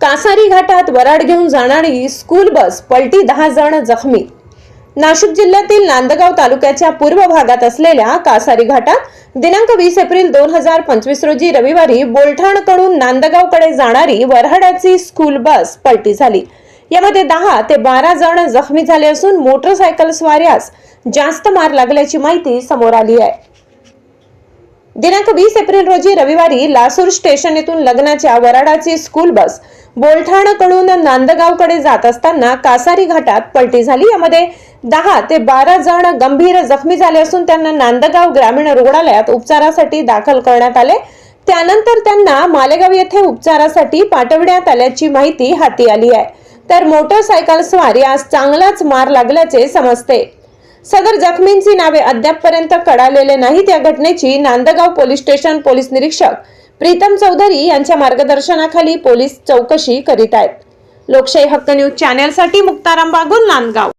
कासारी घाटात वराड घेऊन जाणारी स्कूल बस पलटी दहा जण जखमी. नाशिक जिल्ह्यातील नांदगाव तालुक्याच्या पूर्व भागात असलेल्या कासारी घाटात दिनांक वीस एप्रिल दोन हजार पंचवीस रोजी रविवारी बोलठाणकडून नांदगावकडे जाणारी वऱ्हाडाची स्कूल बस पलटी झाली. यामध्ये दहा ते बारा जण जखमी झाले असून मोटरसायकल स्वाऱ्यास जास्त मार लागल्याची माहिती समोर आली आहे. दिनांक वीस एप्रिल रोजी रविवारी लासूर स्टेशन येथून लग्नाच्या वराडाची स्कूल बस बोलठाणकडून नांदगावकडे जात असताना कासारी घाटात पलटी झाली. यामध्ये दहा ते बारा जण गंभीर जखमी झाले असून त्यांना नांदगाव ग्रामीण रुग्णालयात उपचारासाठी दाखल करण्यात आले. त्यानंतर त्यांना मालेगाव येथे उपचारासाठी पाठवण्यात आल्याची माहिती हाती आली आहे. तर मोटरसायकल स्वार यास चांगलाच मार लागल्याचे समजते. सदर जखमींची नावे अद्यापपर्यंत कळालेले नाहीत या घटनेची नांदगाव पोलीस स्टेशन पोलीस निरीक्षक प्रीतम चौधरी यांच्या मार्गदर्शनाखाली पोलीस चौकशी करीत आहेत. लोकशाही हक्क न्यूज चॅनलसाठी मुक्ताराम बागुल नांदगाव.